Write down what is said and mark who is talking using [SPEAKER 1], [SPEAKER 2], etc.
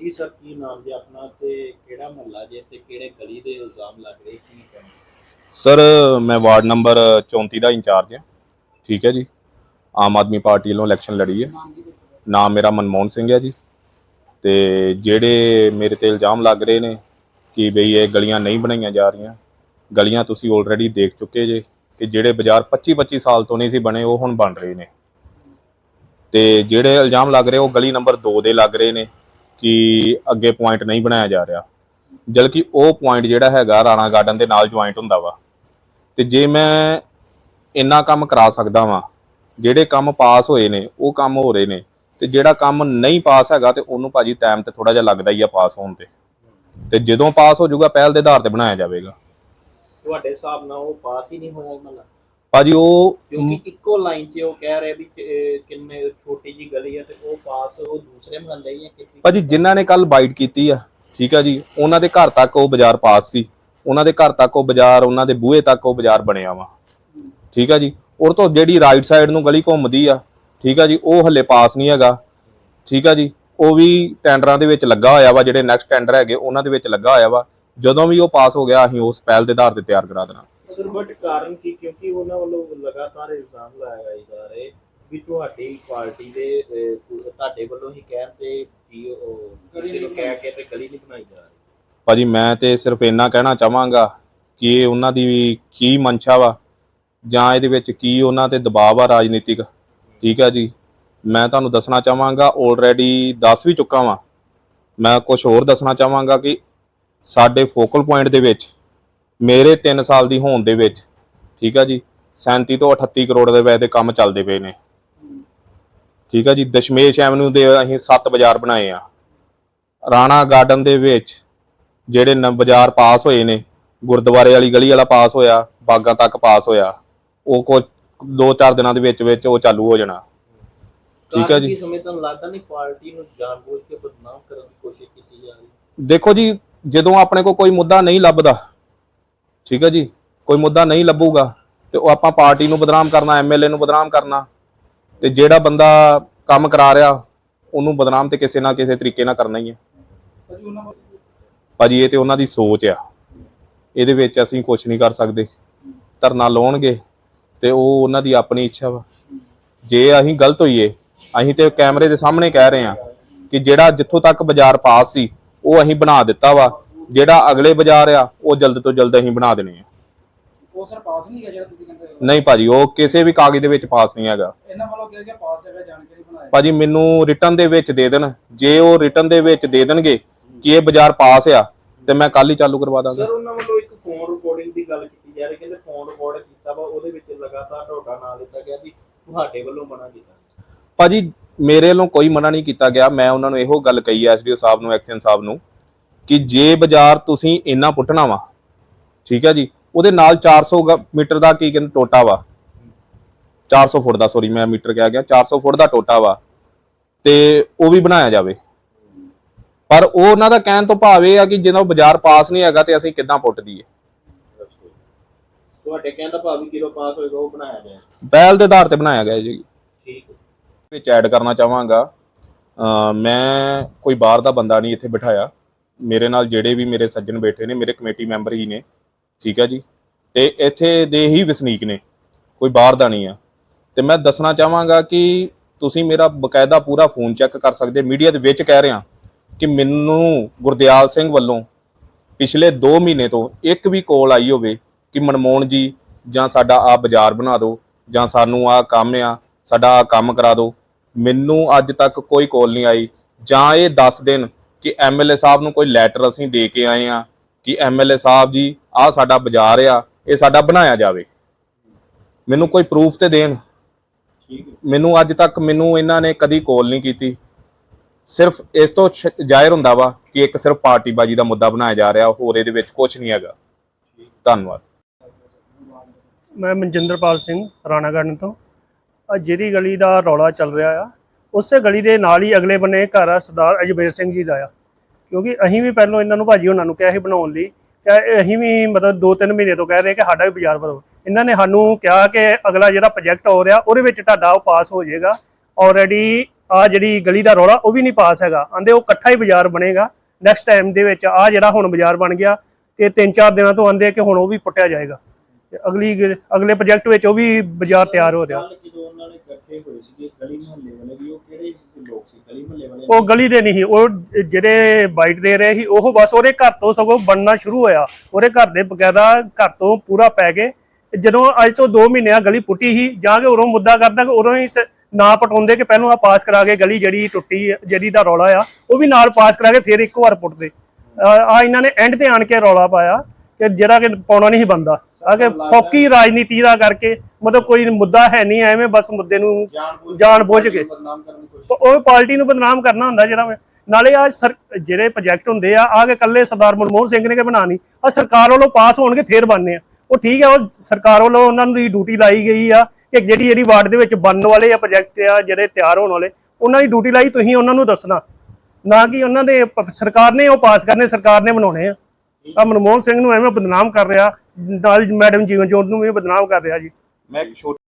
[SPEAKER 1] ਜੀ ਸਰ, ਕੀ ਨਾਮ ਜੀ ਆਪਣਾ ਤੇ ਕਿਹੜਾ ਮਹੱਲਾ ਜੇ ਤੇ ਕਿਹੜੇ ਗਲੀ ਦੇ ਇਲਜ਼ਾਮ ਲੱਗ ਰਹੇ? ਕੀ ਕਹਿਣਾ
[SPEAKER 2] ਸਰ, ਮੈਂ ਵਾਰਡ ਨੰਬਰ 34 ਦਾ ਇੰਚਾਰਜ ਹਾਂ। ਠੀਕ ਹੈ ਜੀ। ਆਮ ਆਦਮੀ ਪਾਰਟੀ ਵੱਲੋਂ ਇਲੈਕਸ਼ਨ ਲੜੀ ਹੈ। ਨਾਮ ਮੇਰਾ ਮਨਮੋਹਨ ਸਿੰਘ ਹੈ ਜੀ। ਤੇ ਜਿਹੜੇ ਮੇਰੇ ਤੇ ਇਲਜ਼ਾਮ ਲੱਗ ਰਹੇ ਨੇ ਕਿ ਬਈ ਇਹ ਗਲੀਆਂ ਨਹੀਂ ਬਣਾਈਆਂ ਜਾ ਰਹੀਆਂ, ਗਲੀਆਂ ਤੁਸੀਂ ਆਲਰੇਡੀ ਦੇਖ ਚੁੱਕੇ ਜੇ ਕਿ ਜਿਹੜੇ ਬਾਜ਼ਾਰ 25 25 ਸਾਲ ਤੋਂ ਨਹੀਂ ਸੀ ਬਣੇ, ਉਹ ਹੁਣ ਬਣ ਰਹੇ ਨੇ। ਤੇ ਜਿਹੜੇ ਇਲਜ਼ਾਮ ਲੱਗ ਰਹੇ, ਉਹ ਗਲੀ ਨੰਬਰ 2 ਦੇ ਲੱਗ ਰਹੇ ਨੇ। ਕਿ ਅੱਗੇ ਪੁਆਇੰਟ ਨਹੀਂ ਬਣਾਇਆ ਜਾ ਰਿਹਾ। ਜਦਕਿ ਉਹ ਪੁਆਇੰਟ ਜਿਹੜਾ ਹੈਗਾ ਰਾਣਾ ਗਾਰਡਨ ਦੇ ਨਾਲ ਜੁਆਇੰਟ ਹੁੰਦਾ ਵਾ। ਤੇ ਜੇ ਮੈਂ ਇੰਨਾ ਕੰਮ ਕਰਾ ਸਕਦਾ ਵਾਂ, ਜਿਹੜੇ ਕੰਮ ਪਾਸ ਹੋਏ ਨੇ, ਉਹ ਕੰਮ ਹੋ ਰਹੇ ਨੇ, ਤੇ ਜਿਹੜਾ ਕੰਮ ਨਹੀਂ ਪਾਸ ਹੈਗਾ ਤੇ ਉਹਨੂੰ ਭਾਜੀ ਟਾਈਮ ਤੇ ਥੋੜਾ ਜਿਹਾ ਲੱਗਦਾ ਹੀ ਆ ਪਾਸ ਹੋਣ ਤੇ। ਤੇ ਜਦੋਂ ਪਾਸ ਹੋ ਜਾਊਗਾ, ਪਹਿਲ ਦੇ ਆਧਾਰ ਤੇ ਬਣਾਇਆ ਜਾਵੇਗਾ।
[SPEAKER 1] ਤੁਹਾਡੇ ਹਿਸਾਬ ਨਾਲ ਉਹ ਪਾਸ ਹੀ ਨਹੀਂ ਹੋਇਆ ਮਹੱਲਾ
[SPEAKER 2] ਭਾਜੀ ਉਹ
[SPEAKER 1] ਕਿਉਂਕਿ ਇੱਕੋ ਲਾਈਨ 'ਚ ਉਹ ਕਹਿ ਰਹੇ ਵੀ ਕਿ, ਕਿੰਨੇ ਛੋਟੀ ਜੀ ਗਲੀ ਹੈ ਤੇ ਉਹ ਪਾਸ ਉਹ ਦੂਸਰੇ ਮਹੱਲੇ ਹੀ ਹੈ ਕਿਤੇ।
[SPEAKER 2] ਭਾਜੀ ਜਿਨ੍ਹਾਂ ਨੇ ਕੱਲ ਬਾਈਟ ਕੀਤੀ ਆ ਠੀਕ ਆ ਜੀ ਉਹਨਾਂ ਦੇ ਘਰ ਤੱਕ ਉਹ ਬਾਜ਼ਾਰ ਪਾਸ ਸੀ। ਉਹਨਾਂ ਦੇ ਘਰ ਤੱਕ ਉਹ ਬਾਜ਼ਾਰ ਉਹਨਾਂ ਦੇ ਬੂਹੇ ਤੱਕ ਉਹ ਬਾਜ਼ਾਰ ਬਣਿਆ ਵਾ। ਠੀਕ ਆ ਜੀ ਔਰ ਤੋਂ ਜਿਹੜੀ ਰਾਈਟ ਸਾਈਡ ਨੂੰ ਗਲੀ ਘੁੰਮਦੀ ਆ ਠੀਕ ਆ ਜੀ ਉਹ ਹੱਲੇ ਪਾਸ ਨਹੀਂ ਹੈਗਾ। ਠੀਕ ਆ ਜੀ ਉਹ ਵੀ ਟੈਂਡਰਾਂ ਦੇ ਵਿੱਚ ਲੱਗਾ ਹੋਇਆ ਵਾ ਜਿਹੜੇ ਨੈਕਸਟ ਟੈਂਡਰ ਹੈਗੇ ਉਹਨਾਂ ਦੇ ਵਿੱਚ ਲੱਗਾ ਹੋਇਆ ਵਾ। ਜਦੋਂ ਵੀ ਉਹ ਪਾਸ ਹੋ ਗਿਆ ਅਸੀਂ ਉਸ ਪਹਿਲ ਦੇ ਆਧਾਰ ਤੇ ਤਿਆਰ ਕਰਾ ਦੇਣਾ।
[SPEAKER 1] ਸਰ ਬਟ ਕਾਰਨ ਕੀ? ਕਿਉਂਕਿ ਉਹਨਾਂ ਵੱਲੋਂ ਲਗਾਤਾਰ ਇਲਜ਼ਾਮ ਲਾਇਆ ਜਾ ਰਹੇ ਵੀ ਤੁਹਾਡੀ ਪਾਰਟੀ ਦੇ ਅਹ, ਤੁਹਾਡੇ ਵੱਲੋਂ ਹੀ ਕਹਿਣ ਤੇ ਕੀ ਉਹ ਕਿਸੇ ਨੂੰ ਕਹਿ ਕੇ ਤੇ ਗਲੀ ਨਹੀਂ ਬਣਾਈ ਜਾ ਰਹੀ।
[SPEAKER 2] ਭਾਜੀ ਮੈਂ ਤੇ ਸਿਰਫ ਇੰਨਾ ਕਹਿਣਾ ਚਾਹਾਂਗਾ ਕਿ ਇਹ ਉਹਨਾਂ ਦੀ ਕੀ ਮਨਸ਼ਾ ਵਾ ਜਾਂ ਇਹਦੇ ਵਿੱਚ ਕੀ ਉਹਨਾਂ ਤੇ ਦਬਾਅ ਆ ਰਾਜਨੀਤਿਕ। ਠੀਕ ਹੈ ਜੀ? ਮੈਂ ਤੁਹਾਨੂੰ ਦੱਸਣਾ ਚਾਹਾਂਗਾ ਆਲਰੇਡੀ ਦੱਸ ਵੀ ਚੁੱਕਾ ਵਾਂ। ਮੈਂ ਕੁਝ ਹੋਰ ਦੱਸਣਾ ਚਾਹਾਂਗਾ ਕਿ ਸਾਡੇ ਫੋਕਲ ਪੁਆਇੰਟ ਦੇ ਵਿੱਚ ਮੇਰੇ 3 ਸਾਲ ਦੀ ਹੋਣ ਦੇ ਵਿੱਚ ਠੀਕ ਹੈ ਜੀ 37 ਤੋਂ 38 ਕਰੋੜ ਦੇ ਦੇ ਕੰਮ ਚੱਲਦੇ ਪਏ ਨੇ। ਠੀਕ ਹੈ ਜੀ ਦਸ਼ਮੇਸ਼ ਐਵਨਿਊ ਦੇ ਅਸੀਂ 7 ਬਾਜ਼ਾਰ ਬਣਾਏ ਆ। ਰਾਣਾ ਗਾਰਡਨ ਦੇ ਵਿੱਚ ਜਿਹੜੇ ਨ ਬਾਜ਼ਾਰ ਪਾਸ ਹੋਏ ਨੇ ਗੁਰਦੁਆਰੇ ਵਾਲੀ ਗਲੀ ਵਾਲਾ ਪਾਸ ਹੋਇਆ ਬਾਗਾਂ ਤੱਕ ਪਾਸ ਹੋਇਆ ਉਹ ਕੋ 2-4 ਦਿਨਾਂ ਦੇ ਵਿੱਚ ਵਿੱਚ ਉਹ ਚਾਲੂ ਹੋ ਜਾਣਾ। ਠੀਕ ਹੈ ਜੀ।
[SPEAKER 1] ਸਮੇਂ ਤੁਹਾਨੂੰ ਲੱਗਦਾ ਨਹੀਂ ਪਾਰਟੀ ਨੂੰ ਜਾਣਬੁੱਝ ਕੇ ਬਦਨਾਮ ਕਰਨ ਦੀ ਕੋਸ਼ਿਸ਼ ਕੀਤੀ ਜਾ ਰਹੀ?
[SPEAKER 2] ਦੇਖੋ ਜੀ ਜਦੋਂ ਆਪਣੇ ਕੋ ਕੋਈ ਮੁੱਦਾ ਨਹੀਂ ਲੱਭਦਾ ਠੀਕ ਹੈ ਜੀ? ਕੋਈ ਮੁੱਦਾ ਨਹੀਂ ਲੱਭੂਗਾ ਤੇ ਉਹ ਆਪਾਂ ਪਾਰਟੀ ਨੂੰ ਬਦਨਾਮ ਕਰਨਾ ਐਮਐਲਏ ਨੂੰ ਬਦਨਾਮ ਕਰਨਾ ਤੇ ਜਿਹੜਾ ਬੰਦਾ ਕੰਮ ਕਰਾ ਰਿਹਾ ਉਹਨੂੰ ਬਦਨਾਮ ਤੇ ਕਿਸੇ ਨਾ ਕਿਸੇ ਤਰੀਕੇ ਨਾਲ ਕਰਨਾ ਹੀ ਹੈ। ਭਾਜੀ ਇਹ ਤੇ ਉਹਨਾਂ ਦੀ ਸੋਚ ਆ। ਇਹਦੇ ਵਿੱਚ ਅਸੀਂ ਕੁਝ ਨਹੀਂ ਕਰ ਸਕਦੇ। ਧਰਨਾ ਲਾਉਣਗੇ ਤੇ ਉਹ ਉਹਨਾਂ ਦੀ ਆਪਣੀ ਇੱਛਾ ਵਾ। ਜੇ ਅਸੀਂ ਗਲਤ ਹੋਈਏ ਅਸੀਂ ਤੇ ਕੈਮਰੇ ਦੇ ਸਾਹਮਣੇ ਕਹਿ ਰਹੇ ਹਾਂ ਕਿ ਜਿਹੜਾ ਜਿੱਥੋਂ ਤੱਕ ਬਾਜ਼ਾਰ ਪਾਸ ਸੀ ਉਹ ਅਸੀਂ ਬਣਾ ਦਿੱਤਾ ਵਾ। ਜਿਹੜਾ ਅਗਲੇ ਬਾਜ਼ਾਰ ਆ ਉਹ ਜਲਦ ਤੋਂ ਜਲਦ ਅਸੀਂ ਬਣਾ ਦੇਣੇ ਆ।
[SPEAKER 3] ਉਹ ਸਰ ਪਾਸ ਨਹੀਂ ਹੈ ਜਿਹੜਾ ਤੁਸੀਂ ਕਹਿੰਦੇ ਹੋ?
[SPEAKER 2] ਨਹੀਂ ਭਾਜੀ ਉਹ ਕਿਸੇ ਵੀ ਕਾਗਜ਼ ਦੇ ਵਿੱਚ ਪਾਸ ਨਹੀਂ ਹੈਗਾ।
[SPEAKER 3] ਇਹਨਾਂ ਵੱਲੋਂ ਕਿਹਾ ਗਿਆ ਪਾਸ ਹੈਗਾ ਜਾਣਕਾਰੀ ਬਣਾਇਆ
[SPEAKER 2] ਭਾਜੀ ਮੈਨੂੰ ਰਿਟਰਨ ਦੇ ਵਿੱਚ ਦੇ ਦੇਣ। ਜੇ ਉਹ ਰਿਟਰਨ ਦੇ ਵਿੱਚ ਦੇ ਦੇਣਗੇ ਕਿ ਇਹ ਬਾਜ਼ਾਰ ਪਾਸ ਆ ਤੇ ਮੈਂ ਕੱਲ ਹੀ ਚਾਲੂ ਕਰਵਾ ਦਾਂਗਾ।
[SPEAKER 1] ਸਰ ਉਹਨਾਂ ਵੱਲੋਂ ਇੱਕ ਫੋਨ ਰਿਕਾਰਡਿੰਗ ਦੀ ਗੱਲ ਕੀਤੀ ਜਾ ਰਹੀ ਕਹਿੰਦੇ ਫੋਨ ਰਿਕਾਰਡ ਕੀਤਾ ਵਾ ਉਹਦੇ ਵਿੱਚ ਲਗਾਤਾਰ ਤੁਹਾਡਾ ਨਾਮ ਲਿੱਤਾ ਗਿਆ ਵੀ ਤੁਹਾਡੇ ਵੱਲੋਂ ਮਨਾ ਕੀਤਾ
[SPEAKER 2] ਭਾਜੀ ਮੇਰੇ ਵੱਲੋਂ ਕੋਈ ਮਨਾ ਨਹੀਂ ਕੀਤਾ ਗਿਆ। ਮੈਂ ਉਹਨਾਂ ਨੂੰ ਇਹੋ ਗੱਲ ਕਹੀ ਐ ਐਸਡੀਓ ਸਾਹਿਬ ਨੂੰ ਐਕਸ਼ਨ ਸਾਹਿਬ ਨੂੰ ਕਿ ਜੇ ਬਾਜ਼ਾਰ ਤੁਸੀਂ ਇੰਨਾ ਪੁੱਟਣਾ ਵਾ ਠੀਕ ਹੈ ਜੀ ਉਹਦੇ ਨਾਲ 400 ਗ- ਮੀਟਰ ਦਾ ਕੀ ਕਹਿੰਦੇ ਟੋਟਾ ਵਾ। 400 ਫੁੱਟ ਦਾ ਸੌਰੀ ਮੈਂ ਮੀਟਰ ਕਹਿ ਗਿਆ 400 ਫੁੱਟ ਦਾ ਟੋਟਾ ਵਾ ਤੇ ਉਹ ਵੀ ਬਣਾਇਆ ਜਾਵੇ। ਪਰ ਉਹ ਉਹਨਾਂ ਦਾ ਕਹਿਣ ਤੋਂ ਭਾਵ ਇਹ ਆ ਕਿ ਜਦੋਂ ਬਾਜ਼ਾਰ ਪਾਸ ਨਹੀਂ ਹੈਗਾ ਤੇ ਅਸੀਂ ਕਿੱਦਾਂ ਪੁੱਟ ਦਈਏ।
[SPEAKER 1] ਤੁਹਾਡੇ ਕਹਿੰਦਾ ਭਾਵੇਂ ਕਿਲੋ ਪਾਸ ਹੋਏਗਾ ਉਹ ਬਣਾਇਆ ਜਾਏ।
[SPEAKER 2] ਪਹਿਲ ਦੇ ਆਧਾਰ ਤੇ ਬਣਾਇਆ ਗਿਆ ਜੀ।
[SPEAKER 1] ਠੀਕ।
[SPEAKER 2] ਵਿੱਚ ਐਡ ਕਰਨਾ ਚਾਹਾਂਗਾ। ਮੈਂ ਕੋਈ ਬਾਹਰ ਦਾ ਬੰਦਾ ਨਹੀਂ ਇੱਥੇ ਬਿਠਾਇਆ। ਮੇਰੇ ਨਾਲ ਜਿਹੜੇ ਵੀ ਮੇਰੇ ਸੱਜਣ ਬੈਠੇ ਨੇ, ਮੇਰੇ ਕਮੇਟੀ ਮੈਂਬਰ ਹੀ ਨੇ, ਠੀਕ ਹੈ ਜੀ? ਤੇ ਇੱਥੇ ਦੇ ਹੀ ਵਸਨੀਕ ਨੇ, ਕੋਈ ਬਾਹਰ ਦਾ ਨਹੀਂ ਆ। ਤੇ ਮੈਂ ਦੱਸਣਾ ਚਾਹਾਂਗਾ ਕਿ ਤੁਸੀਂ ਮੇਰਾ ਬਕਾਇਦਾ ਪੂਰਾ ਫੋਨ ਚੈੱਕ ਕਰ ਸਕਦੇ, ਮੀਡੀਆ ਦੇ ਵਿੱਚ ਕਹਿ ਰਿਹਾ ਕਿ ਮੈਨੂੰ ਗੁਰਦਿਆਲ ਸਿੰਘ ਵੱਲੋਂ ਪਿਛਲੇ 2 ਮਹੀਨੇ ਤੋਂ ਇੱਕ ਵੀ ਕਾਲ ਆਈ ਹੋਵੇ ਕਿ ਮਨਮੋਹਨ ਜੀ, ਜਾਂ ਸਾਡਾ ਆ ਬਾਜ਼ਾਰ ਬਣਾ ਦਿਓ, ਜਾਂ ਸਾਨੂੰ ਆ ਕੰਮ ਆ, ਸਾਡਾ ਆਹ ਕੰਮ ਕਰਾ ਦਿਓ। ਮੈਨੂੰ ਅੱਜ ਤੱਕ ਕੋਈ ਕਾਲ ਨਹੀਂ ਆਈ, ਜਾਂ ਇਹ ਦੱਸ ਦਿਨ ਕਿ ਐਮਐਲਏ ਸਾਹਿਬ ਨੂੰ ਕੋਈ ਲੈਟਰ ਅਸੀਂ ਦੇ ਕੇ ਆਏ ਆ ਕਿ ਐਮਐਲਏ ਸਾਹਿਬ ਜੀ ਆ ਸਾਡਾ ਬਾਜ਼ਾਰ ਆ ਇਹ ਸਾਡਾ ਬਣਾਇਆ ਜਾਵੇ। ਮੈਨੂੰ ਕੋਈ ਪ੍ਰੂਫ ਤੇ ਦੇਣ। ਮੈਨੂੰ ਅੱਜ ਤੱਕ ਮੈਨੂੰ ਇਹਨਾਂ ਨੇ ਕਦੀ ਕਾਲ ਨਹੀਂ ਕੀਤੀ। ਸਿਰਫ ਇਸ ਤੋਂ ਜ਼ਾਹਿਰ ਹੁੰਦਾ ਵਾ ਕਿ ਇੱਕ ਸਿਰਫ ਪਾਰਟੀਬਾਜੀ ਦਾ ਮੁੱਦਾ ਬਣਾਇਆ ਜਾ ਰਿਹਾ ਹੋਰ ਇਹਦੇ ਵਿੱਚ ਕੁਝ ਨਹੀਂ ਹੈਗਾ। ਧੰਨਵਾਦ।
[SPEAKER 4] ਮੈਂ ਮਨਜਿੰਦਰਪਾਲ ਸਿੰਘ ਰਾਣਾ ਗਾਰਡਨ ਤੋਂ। ਆ ਜਿਹੜੀ ਗਲੀ ਦਾ ਰੌਲਾ ਚੱਲ ਰਿਹਾ ਆ ਉਸੇ ਗਲੀ ਦੇ ਨਾਲ ਹੀ ਅਗਲੇ ਬੰਨੇ ਘਰ ਆ ਸਰਦਾਰ ਅਜਮੇਰ ਸਿੰਘ ਜੀ ਦਾ ਆ। ਕਿਉਂਕਿ ਅਸੀਂ ਵੀ ਪਹਿਲਾਂ ਇਹਨਾਂ ਨੂੰ ਭਾਜੀ ਉਹਨਾਂ ਨੂੰ ਕਿਹਾ ਸੀ ਬਣਾਉਣ ਲਈ ਕਿ ਅਸੀਂ ਵੀ ਮਤਲਬ 2-3 ਮਹੀਨੇ ਤੋਂ ਕਹਿ ਰਹੇ ਕਿ ਸਾਡਾ ਵੀ ਬਾਜ਼ਾਰ ਬਣਾਓ ਇਹਨਾਂ ਨੇ ਸਾਨੂੰ ਕਿਹਾ ਕਿ ਅਗਲਾ ਜਿਹੜਾ ਪ੍ਰੋਜੈਕਟ ਹੋ ਰਿਹਾ, ਉਹਦੇ ਵਿੱਚ ਤੁਹਾਡਾ ਉਹ ਪਾਸ ਹੋ ਜਾਏਗਾ। ਆਲਰੇਡੀ ਆ ਜਿਹੜੀ ਗਲੀ ਦਾ ਰੌਲਾ, ਉਹ ਵੀ ਨਹੀਂ ਪਾਸ ਹੈਗਾ। ਆਂਦੇ ਉਹ ਇਕੱਠਾ ਹੀ ਬਾਜ਼ਾਰ ਬਣੇਗਾ। ਨੈਕਸਟ ਟਾਈਮ ਦੇ ਵਿੱਚ ਆ ਜਿਹੜਾ ਹੁਣ ਬਾਜ਼ਾਰ ਬਣ ਗਿਆ, ਕਿ ਤਿੰਨ ਚਾਰ ਦਿਨਾਂ ਤੋਂ ਆਂਦੇ ਕਿ ਹੁਣ ਉਹ ਵੀ ਪੁੱਟਿਆ ਜਾਏਗਾ। ਅਗਲੀ ਗ- ਅਗਲੇ ਪ੍ਰੋਜੈਕਟ ਵਿੱਚ ਉਹ ਵੀ ਬਾਜ਼ਾਰ ਤਿਆਰ ਹੋ ਰਿਹਾ।
[SPEAKER 1] ਹੋਏ ਸੀਗੇ ਗਲੀ ਮੁਹੱਲੇ ਵਾਲੇ ਵੀ ਉਹ ਕਿਹੜੇ ਲੋਕ ਸੀ? ਗਲੀ ਮੁਹੱਲੇ ਵਾਲੇ
[SPEAKER 4] ਉਹ ਗਲੀ ਦੇ ਨਹੀਂ ਉਹ ਜਿਹੜੇ ਬਾਈਟ ਦੇ ਰਹੇ ਸੀ ਉਹ ਬਸ ਉਹਦੇ ਘਰ ਤੋਂ ਸਗੋਂ ਬਣਨਾ ਸ਼ੁਰੂ ਹੋਇਆ। ਉਹਦੇ ਘਰ ਦੇ ਬਕਾਇਦਾ ਘਰ ਤੋਂ ਪੂਰਾ ਪੈ ਗਏ। ਤੇ ਜਦੋਂ ਅੱਜ ਤੋਂ 2 ਮਹੀਨਿਆਂ ਗਲੀ ਪੁੱਟੀ ਸੀ ਜਾਂ ਕਿ ਉਰੋਂ ਮੁੱਦਾ ਕਰਦਾ ਕਿ ਉਰੋਂ ਹੀ ਨਾ ਪਟਾਉਂਦੇ ਕਿ ਪਹਿਲਾਂ ਆ ਪਾਸ ਕਰਾ ਕੇ ਗਲੀ ਜਿਹੜੀ ਟੁੱਟੀ ਜਿਹੜੀ ਦਾ ਰੌਲਾ ਆ ਉਹ ਵੀ ਨਾਲ ਪਾਸ ਕਰਾ ਕੇ ਫਿਰ ਇੱਕ ਵਾਰ ਪੁੱਟਦੇ। ਆ ਇਹਨਾਂ ਨੇ ਐਂਡ ਤੇ ਆਣ ਕੇ ਰੌਲਾ ਪਾਇਆ। ਕਿ ਜਿਹੜਾ ਕਿ ਪਾਉਣਾ ਨਹੀਂ ਬੰਦਾ। ਆ ਕਿ ਫੋਕੀ ਰਾਜਨੀਤੀ ਦਾ ਕਰਕੇ ਮਤਲਬ ਕੋਈ ਮੁੱਦਾ ਹੈ ਨਹੀਂ ਐਵੇਂ ਬਸ ਮੁੱਦੇ ਨੂੰ
[SPEAKER 1] ਜਾਣ
[SPEAKER 4] ਬੁੱਝ ਕੇ ਉਹ ਪਾਰਟੀ ਨੂੰ ਬਦਨਾਮ ਕਰਨਾ ਹੁੰਦਾ ਜਿਹੜਾ। ਨਾਲੇ ਆ ਜਿਹੜੇ ਪ੍ਰੋਜੈਕਟ ਹੁੰਦੇ ਆ ਆ ਕੇ ਕੱਲੇ ਸਰਦਾਰ ਮਨਮੋਹਨ ਸਿੰਘ ਨੇ ਕਿ ਬਣਾਣੀ ਆ ਸਰਕਾਰ ਵੱਲੋਂ ਪਾਸ ਹੋਣਗੇ ਫੇਰ ਬਣਨੇ ਆ। ਉਹ ਠੀਕ ਹੈ ਉਹ ਸਰਕਾਰ ਵੱਲੋਂ ਉਹਨਾਂ ਨੂੰ ਦੀ ਡਿਊਟੀ ਲਾਈ ਗਈ ਆ ਕਿ ਜਿਹੜੀ ਜਿਹੜੀ ਵਾਰਡ ਦੇ ਵਿੱਚ ਬਣਨ ਵਾਲੇ ਆ ਪ੍ਰੋਜੈਕਟ ਆ ਜਿਹੜੇ ਤਿਆਰ ਹੋਣ ਵਾਲੇ ਉਹਨਾਂ ਦੀ ਡਿਊਟੀ ਲਾਈ ਤੁਸੀਂ ਉਹਨਾਂ ਨੂੰ ਦੱਸਣਾ। ਨਾ ਕਿ ਉਹਨਾਂ ਦੇ ਸਰਕਾਰ ਨੇ ਉਹ ਪਾਸ ਕਰਨੇ ਸਰਕਾਰ ਨੇ ਬਣਾਉਣੇ ਆ। ਆ ਮਨਮੋਹਨ ਸਿੰਘ ਨੂੰ ਐਵੇਂ ਬਦਨਾਮ ਕਰ ਰਿਹਾ, ਨਾਲ ਮੈਡਮ ਜੀਵਨ ਜੋਤ ਨੂੰ ਵੀ ਬਦਨਾਮ ਕਰ ਰਿਹਾ ਜੀ।
[SPEAKER 2] ਮੈਂ ਇੱਕ ਛੋਟੀ